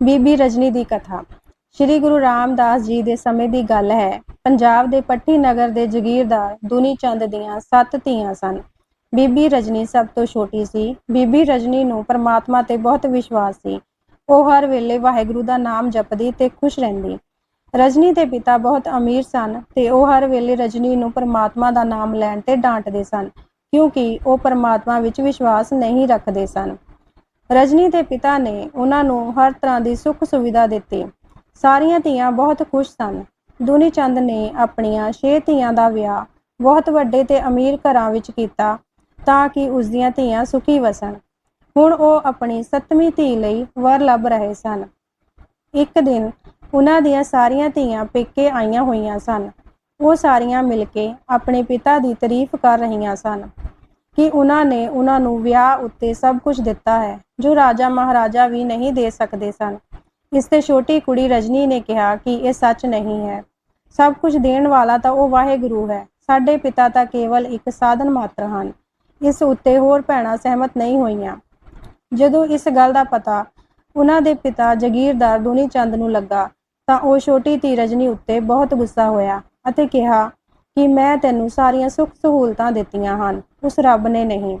ਬੀਬੀ ਰਜਨੀ ਦੀ ਕਥਾ। ਸ੍ਰੀ ਗੁਰੂ ਰਾਮਦਾਸ ਜੀ ਦੇ ਸਮੇਂ ਦੀ ਗੱਲ ਹੈ, ਪੰਜਾਬ ਦੇ ਪੱਟੀ ਨਗਰ ਦੇ ਜਗੀਰਦਾਰ ਦੁਨੀ ਚੰਦ ਦੀਆਂ ਸੱਤ ਧੀਆਂ ਸਨ। ਬੀਬੀ ਰਜਨੀ ਸਭ ਤੋਂ ਛੋਟੀ ਸੀ। ਬੀਬੀ ਰਜਨੀ ਨੂੰ ਪਰਮਾਤਮਾ ਤੇ ਬਹੁਤ ਵਿਸ਼ਵਾਸ ਸੀ। ਉਹ ਹਰ ਵੇਲੇ ਵਾਹਿਗੁਰੂ ਦਾ ਨਾਮ ਜਪਦੀ ਤੇ ਖੁਸ਼ ਰਹਿੰਦੀ। ਰਜਨੀ ਦੇ ਪਿਤਾ ਬਹੁਤ ਅਮੀਰ ਸਨ ਤੇ ਉਹ ਹਰ ਵੇਲੇ ਰਜਨੀ ਨੂੰ ਪਰਮਾਤਮਾ ਦਾ ਨਾਮ ਲੈਣ ਤੇ ਡਾਂਟਦੇ ਸਨ, ਕਿਉਂਕਿ ਉਹ ਪਰਮਾਤਮਾ ਵਿੱਚ ਵਿਸ਼ਵਾਸ ਨਹੀਂ ਰੱਖਦੇ ਸਨ। ਰਜਨੀ ਦੇ ਪਿਤਾ ਨੇ ਉਹਨਾਂ ਨੂੰ ਹਰ ਤਰ੍ਹਾਂ ਦੀ ਸੁੱਖ ਸੁਵਿਧਾ ਦਿੱਤੀ। ਸਾਰੀਆਂ ਧੀਆਂ ਬਹੁਤ ਖੁਸ਼ ਸਨ। ਦੁਨੀ ਚੰਦ ਨੇ ਆਪਣੀਆਂ ਛੇ ਧੀਆਂ ਦਾ ਵਿਆਹ ਬਹੁਤ ਵੱਡੇ ਤੇ ਅਮੀਰ ਘਰਾਂ ਵਿੱਚ ਕੀਤਾ ਤਾਂ ਕਿ ਉਸ ਦੀਆਂ ਧੀਆਂ ਸੁਖੀ ਵਸਣ। ਹੁਣ ਉਹ ਆਪਣੀ ਸੱਤਵੀਂ ਧੀ ਲਈ ਵਰ ਲੱਭ ਰਹੇ ਸਨ। ਇੱਕ ਦਿਨ ਉਹਨਾਂ ਦੀਆਂ ਸਾਰੀਆਂ ਧੀਆਂ ਪੇਕੇ ਆਈਆਂ ਹੋਈਆਂ ਸਨ। ਉਹ ਸਾਰੀਆਂ ਮਿਲ ਕੇ ਆਪਣੇ ਪਿਤਾ ਦੀ ਤਾਰੀਫ ਕਰ ਰਹੀਆਂ ਸਨ। ਕਿ ਉਹਨਾਂ ਨੇ ਉਹਨਾਂ ਨੂੰ ਵਿਆਹ ਉੱਤੇ ਸਭ ਕੁਝ ਦਿੱਤਾ ਹੈ, ਜੋ ਰਾਜਾ ਮਹਾਰਾਜਾ ਵੀ ਨਹੀਂ ਦੇ ਸਕਦੇ ਸਨ। ਇਸ ਤੇ ਛੋਟੀ ਕੁੜੀ ਰਜਨੀ ਨੇ ਕਿਹਾ ਕਿ ਇਹ ਸੱਚ ਨਹੀਂ ਹੈ। ਸਭ ਕੁਝ ਦੇਣ ਵਾਲਾ ਤਾਂ ਉਹ ਵਾਹਿਗੁਰੂ ਹੈ। ਸਾਡੇ ਪਿਤਾ ਤਾਂ ਕੇਵਲ ਇੱਕ ਸਾਧਨ ਮਾਤਰ ਹਨ। ਇਸ ਉੱਤੇ ਹੋਰ ਭੈਣਾਂ ਸਹਿਮਤ ਨਹੀਂ ਹੋਈਆਂ। ਜਦੋਂ ਇਸ ਗੱਲ ਦਾ ਪਤਾ ਉਹਨਾਂ ਦੇ ਪਿਤਾ ਜਗੀਰਦਾਰ ਦੁਨੀ ਚੰਦ ਨੂੰ ਲੱਗਾ, ਤਾਂ ਉਹ ਛੋਟੀ ਧੀ ਰਜਨੀ ਉੱਤੇ ਬਹੁਤ ਗੁੱਸਾ ਹੋਇਆ ਅਤੇ ਕਿਹਾ ਕਿ ਮੈਂ ਤੈਨੂੰ ਸਾਰੀਆਂ ਸੁੱਖ ਸਹੂਲਤਾਂ ਦਿੱਤੀਆਂ ਹਨ, ਉਸ ਰੱਬ ਨੇ ਨਹੀਂ।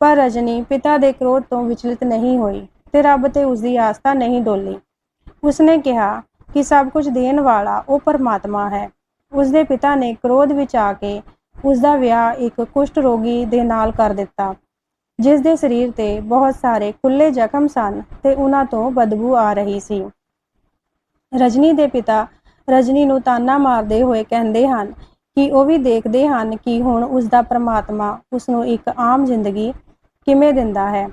ਪਰ ਰਜਨੀ ਪਿਤਾ ਦੇ ਕ੍ਰੋਧ ਤੋਂ ਵਿਚਲਿਤ ਨਹੀਂ ਹੋਈ ਤੇ ਰੱਬ ਤੇ ਉਸ ਦੀ ਆਸਥਾ ਨਹੀਂ ਡੋਲੀ। ਉਸਨੇ ਕਿਹਾ ਕਿ ਸਭ ਕੁਝ ਦੇਣ ਵਾਲਾ ਉਹ ਪਰਮਾਤਮਾ ਹੈ। ਉਸ ਦੇ ਪਿਤਾ ਨੇ ਕ੍ਰੋਧ ਵਿੱਚ ਆ ਕੇ ਉਸ ਦਾ ਵਿਆਹ ਇੱਕ ਕੁਸ਼ਟ ਰੋਗੀ ਦੇ ਨਾਲ ਕਰ ਦਿੱਤਾ, ਜਿਸ ਦੇ ਸਰੀਰ ਤੇ ਬਹੁਤ ਸਾਰੇ ਖੁੱਲੇ ਜ਼ਖਮ ਸਨ ਤੇ ਉਹਨਾਂ ਤੋਂ ਬਦਬੂ ਆ ਰਹੀ ਸੀ। ਰਜਨੀ ਦੇ ਪਿਤਾ ਰਜਨੀ ਨੂੰ ਤਾਨਾ ਮਾਰਦੇ ਹੋਏ ਕਹਿੰਦੇ ਹਨ ਕਿ ਉਹ ਵੀ ਦੇਖਦੇ ਹਨ ਕਿ ਹੁਣ ਉਸ ਦਾ ਪਰਮਾਤਮਾ ਉਸ ਨੂੰ ਇੱਕ ਆਮ ਜ਼ਿੰਦਗੀ ਕਿਵੇਂ ਦਿੰਦਾ ਹੈ।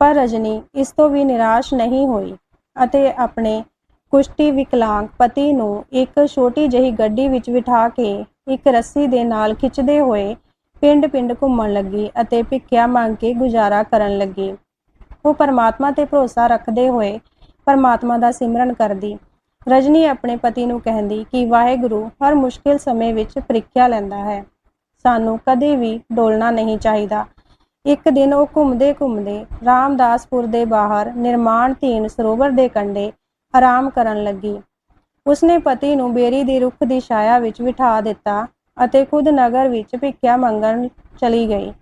ਪਰ ਰਜਨੀ, ਇਸ ਤੋਂ ਵੀ ਨਿਰਾਸ਼ ਨਹੀਂ ਹੋਈ ਅਤੇ ਆਪਣੇ ਕੁਸ਼ਤੀ ਵਿਕਲਾਂਗ ਪਤੀ ਨੂੰ ਇੱਕ ਛੋਟੀ ਜਿਹੀ ਗੱਡੀ ਵਿੱਚ ਬਿਠਾ ਕੇ ਇੱਕ ਰੱਸੀ ਦੇ ਨਾਲ ਖਿੱਚਦੇ ਹੋਏ ਪਿੰਡ-ਪਿੰਡ ਘੁੰਮਣ ਲੱਗੀ ਅਤੇ ਭਿੱਖਿਆ ਮੰਗ ਕੇ ਗੁਜ਼ਾਰਾ ਕਰਨ ਲੱਗੀ। ਉਹ ਪਰਮਾਤਮਾ ਤੇ ਭਰੋਸਾ ਰੱਖਦੇ ਹੋਏ ਪਰਮਾਤਮਾ ਦਾ ਸਿਮਰਨ ਕਰਦੀ ਰਜਨੀ ਆਪਣੇ ਪਤੀ ਨੂੰ ਕਹਿੰਦੀ ਕਿ ਵਾਹਿਗੁਰੂ ਹਰ ਮੁਸ਼ਕਿਲ ਸਮੇਂ ਵਿੱਚ ਪ੍ਰੀਖਿਆ ਲੈਂਦਾ ਹੈ। ਸਾਨੂੰ ਕਦੇ ਵੀ ਡੋਲਣਾ ਨਹੀਂ ਚਾਹੀਦਾ। ਇੱਕ ਦਿਨ ਉਹ ਘੁੰਮਦੇ ਘੁੰਮਦੇ ਰਾਮਦਾਸਪੁਰ ਦੇ ਬਾਹਰ ਨਿਰਮਾਣ ਧੀਨ ਸਰੋਵਰ ਦੇ ਕੰਢੇ ਆਰਾਮ ਕਰਨ ਲੱਗੀ। ਉਸਨੇ ਪਤੀ ਨੂੰ ਬੇਰੀ ਦੇ ਰੁੱਖ ਦੀ ਛਾਇਆ ਵਿੱਚ ਬਿਠਾ ਦਿੱਤਾ ਅਤੇ ਖੁਦ ਨਗਰ ਵਿੱਚ ਭਿੱਖਿਆ ਮੰਗਣ ਚਲੀ ਗਈ।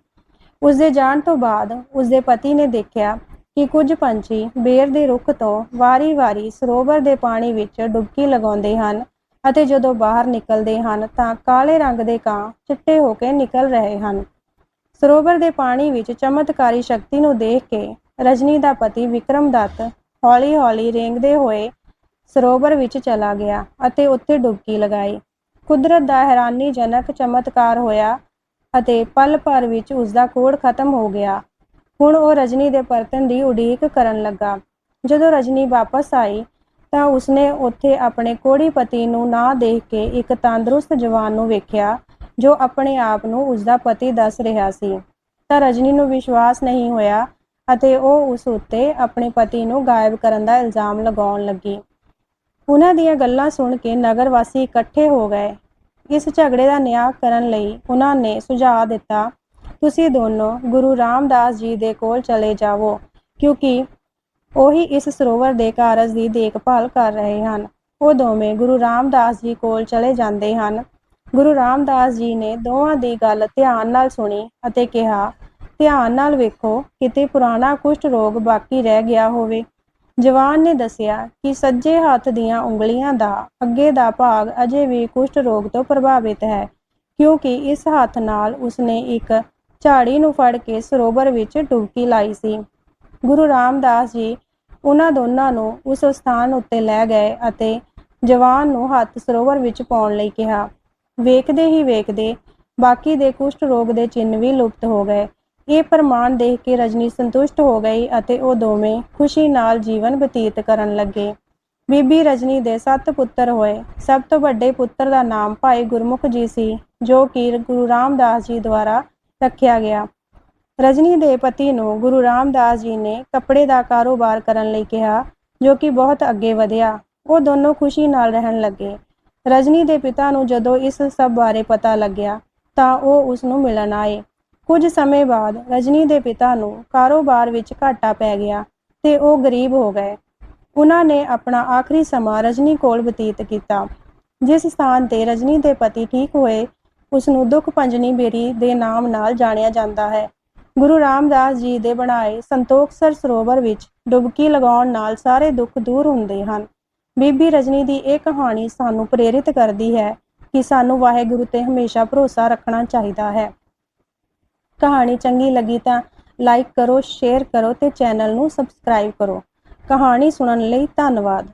ਉਸਦੇ ਜਾਣ ਤੋਂ ਬਾਅਦ ਉਸਦੇ ਪਤੀ ਨੇ ਦੇਖਿਆ ਕਿ ਕੁਝ ਪੰਛੀ ਬੇਰ ਦੇ ਰੁੱਖ ਤੋਂ ਵਾਰੀ-ਵਾਰੀ ਸਰੋਵਰ ਦੇ ਪਾਣੀ ਵਿੱਚ ਡੁਬਕੀ ਲਗਾਉਂਦੇ ਹਨ ਅਤੇ ਜਦੋਂ ਬਾਹਰ ਨਿਕਲਦੇ ਹਨ ਤਾਂ ਕਾਲੇ ਰੰਗ ਦੇ ਕਾਂ ਚਿੱਟੇ ਹੋ ਕੇ ਨਿਕਲ ਰਹੇ ਹਨ। ਸਰੋਵਰ ਦੇ ਪਾਣੀ ਵਿੱਚ ਚਮਤਕਾਰੀ ਸ਼ਕਤੀ ਨੂੰ ਦੇਖ ਕੇ ਰਜਨੀ ਦਾ ਪਤੀ ਵਿਕਰਮ ਦੱਤ ਹੌਲੀ-ਹੌਲੀ ਰੇਂਗਦੇ ਹੋਏ ਸਰੋਵਰ ਵਿੱਚ ਚਲਾ ਗਿਆ ਅਤੇ ਉੱਥੇ ਡੁਬਕੀ ਲਗਾਈ। ਕੁਦਰਤ ਦਾ ਹੈਰਾਨੀਜਨਕ ਚਮਤਕਾਰ ਹੋਇਆ ਅਤੇ ਪਲ ਭਰ ਵਿੱਚ ਉਸ ਦਾ ਕੋੜ ਖਤਮ ਹੋ ਗਿਆ। ਹੁਣ ਉਹ ਰਜਨੀ ਦੇ ਪਰਤਨ ਦੀ ਉਡੀਕ ਕਰਨ ਲੱਗਾ। ਜਦੋਂ ਰਜਨੀ ਵਾਪਸ ਆਈ, ਤਾਂ ਉਸਨੇ ਉੱਥੇ ਆਪਣੇ ਕੋੜੀ ਪਤੀ ਨੂੰ ਨਾ ਦੇਖ ਕੇ ਇੱਕ ਤੰਦਰੁਸਤ ਜਵਾਨ ਨੂੰ ਵੇਖਿਆ, ਜੋ ਆਪਣੇ ਆਪ ਨੂੰ ਉਸਦਾ ਪਤੀ ਦੱਸ ਰਿਹਾ ਸੀ। ਤਾਂ ਰਜਨੀ ਨੂੰ ਵਿਸ਼ਵਾਸ ਨਹੀਂ ਹੋਇਆ ਅਤੇ ਉਹ ਉਸ ਉੱਤੇ ਆਪਣੇ ਪਤੀ ਨੂੰ ਗਾਇਬ ਕਰਨ ਦਾ ਇਲਜ਼ਾਮ ਲਗਾਉਣ ਲੱਗੀ। ਉਹਨਾਂ ਦੀਆਂ ਗੱਲਾਂ ਸੁਣ ਕੇ ਨਗਰ ਵਾਸੀ ਇਕੱਠੇ ਹੋ ਗਏ। ਇਸ ਝਗੜੇ ਦਾ ਨਿਆਂ ਕਰਨ ਲਈ ਉਹਨਾਂ ਨੇ ਸੁਝਾਅ ਦਿੱਤਾ ਤੁਸੀਂ ਦੋਨੋਂ ਗੁਰੂ ਰਾਮਦਾਸ ਜੀ ਦੇ ਕੋਲ ਚਲੇ ਜਾਵੋ, ਕਿਉਂਕਿ ਉਹੀ ਇਸ ਸਰੋਵਰ ਦੇ ਕਾਰਜ ਦੀ ਦੇਖਭਾਲ ਕਰ ਰਹੇ ਹਨ। ਉਹ ਦੋਵੇਂ ਗੁਰੂ ਰਾਮਦਾਸ ਜੀ ਕੋਲ ਚਲੇ ਜਾਂਦੇ ਹਨ। ਗੁਰੂ ਰਾਮਦਾਸ ਜੀ ਨੇ ਦੋਵਾਂ ਦੀ ਗੱਲ ਧਿਆਨ ਨਾਲ ਸੁਣੀ ਅਤੇ ਕਿਹਾ, ਧਿਆਨ ਨਾਲ ਵੇਖੋ, ਕਿਤੇ ਪੁਰਾਣਾ ਕੁਸ਼ਟ ਰੋਗ ਬਾਕੀ ਰਹਿ ਗਿਆ ਹੋਵੇ। ਜਵਾਨ ਨੇ ਦੱਸਿਆ ਕਿ ਸੱਜੇ ਹੱਥ ਦੀਆਂ ਉਂਗਲੀਆਂ ਦਾ ਅੱਗੇ ਦਾ ਭਾਗ ਅਜੇ ਵੀ ਕੁਸ਼ਟ ਰੋਗ ਤੋਂ ਪ੍ਰਭਾਵਿਤ ਹੈ, ਕਿਉਂਕਿ ਇਸ ਹੱਥ ਨਾਲ ਉਸਨੇ ਇੱਕ ਝਾੜੀ ਨੂੰ ਫੜ ਕੇ ਸਰੋਵਰ ਵਿੱਚ ਡੁਬਕੀ ਲਾਈ ਸੀ। ਗੁਰੂ ਰਾਮਦਾਸ ਜੀ ਉਹਨਾਂ ਦੋਨਾਂ ਨੂੰ ਉਸ ਸਥਾਨ ਉੱਤੇ ਲੈ ਗਏ ਅਤੇ ਜਵਾਨ ਨੂੰ ਹੱਥ ਸਰੋਵਰ ਵਿੱਚ ਪਾਉਣ ਲਈ ਕਿਹਾ। ਵੇਖਦੇ ਹੀ ਵੇਖਦੇ ਬਾਕੀ ਦੇ ਕੁਸ਼ਟ ਰੋਗ ਦੇ ਚਿੰਨ੍ਹ ਵੀ ਲੁਪਤ ਹੋ ਗਏ। ਇਹ ਪ੍ਰਮਾਣ ਦੇਖ ਕੇ ਰਜਨੀ ਸੰਤੁਸ਼ਟ ਹੋ ਗਈ ਅਤੇ ਉਹ ਦੋਵੇਂ ਖੁਸ਼ੀ ਨਾਲ ਜੀਵਨ ਬਤੀਤ ਕਰਨ ਲੱਗੇ। ਬੀਬੀ ਰਜਨੀ ਦੇ ਸੱਤ ਪੁੱਤਰ ਹੋਏ। ਸਭ ਤੋਂ ਵੱਡੇ ਪੁੱਤਰ ਦਾ ਨਾਮ ਭਾਈ ਗੁਰਮੁਖ ਜੀ ਸੀ, ਜੋ ਕਿ ਗੁਰੂ ਰਾਮਦਾਸ ਜੀ ਦੁਆਰਾ ਰੱਖਿਆ ਗਿਆ। ਰਜਨੀ ਦੇ ਪਤੀ ਨੂੰ ਗੁਰੂ ਰਾਮਦਾਸ ਜੀ ਨੇ ਕੱਪੜੇ ਦਾ ਕਾਰੋਬਾਰ ਕਰਨ ਲਈ ਕਿਹਾ, ਜੋ ਕਿ ਬਹੁਤ ਅੱਗੇ ਵਧਿਆ। ਉਹ ਦੋਨੋਂ ਖੁਸ਼ੀ ਨਾਲ ਰਹਿਣ ਲੱਗੇ। ਰਜਨੀ ਦੇ ਪਿਤਾ ਨੂੰ ਜਦੋਂ ਇਸ ਸਭ ਬਾਰੇ ਪਤਾ ਲੱਗਿਆ, ਤਾਂ ਉਹ ਉਸ ਨੂੰ ਮਿਲਣ ਆਏ। ਕੁਝ ਸਮੇਂ ਬਾਅਦ ਰਜਨੀ ਦੇ ਪਿਤਾ ਨੂੰ ਕਾਰੋਬਾਰ ਵਿੱਚ ਘਾਟਾ ਪੈ ਗਿਆ ਤੇ ਉਹ ਗਰੀਬ ਹੋ ਗਏ। ਉਹਨਾਂ ਨੇ ਆਪਣਾ ਆਖਰੀ ਸਮਾਂ ਰਜਨੀ ਕੋਲ ਬਤੀਤ ਕੀਤਾ, ਜਿਸ ਸਥਾਨ ਤੇ ਰਜਨੀ ਦੇ ਪਤੀ ਠੀਕ ਹੋਏ ਉਸ ਨੂੰ ਦੁੱਖ ਪੰਜਨੀ ਬੇਰੀ ਦੇ ਨਾਮ ਨਾਲ ਜਾਣਿਆ ਜਾਂਦਾ ਹੈ। ਗੁਰੂ ਰਾਮਦਾਸ ਜੀ ਦੇ ਬਣਾਏ ਸੰਤੋਖਸਰ ਸਰੋਵਰ ਵਿੱਚ ਡੁਬਕੀ ਲਗਾਉਣ ਨਾਲ ਸਾਰੇ ਦੁੱਖ ਦੂਰ ਹੁੰਦੇ ਹਨ। ਬੀਬੀ ਰਜਨੀ ਦੀ ਇਹ ਕਹਾਣੀ ਸਾਨੂੰ ਪ੍ਰੇਰਿਤ ਕਰਦੀ ਹੈ ਕਿ ਸਾਨੂੰ ਵਾਹਿਗੁਰੂ ਤੇ ਹਮੇਸ਼ਾ ਭਰੋਸਾ ਰੱਖਣਾ ਚਾਹੀਦਾ ਹੈ। ਕਹਾਣੀ ਚੰਗੀ ਲੱਗੀ ਤਾਂ ਲਾਈਕ ਕਰੋ, ਸ਼ੇਅਰ ਕਰੋ ਤੇ ਚੈਨਲ ਨੂੰ ਸਬਸਕ੍ਰਾਈਬ ਕਰੋ। ਕਹਾਣੀ ਸੁਣਨ ਲਈ ਧੰਨਵਾਦ।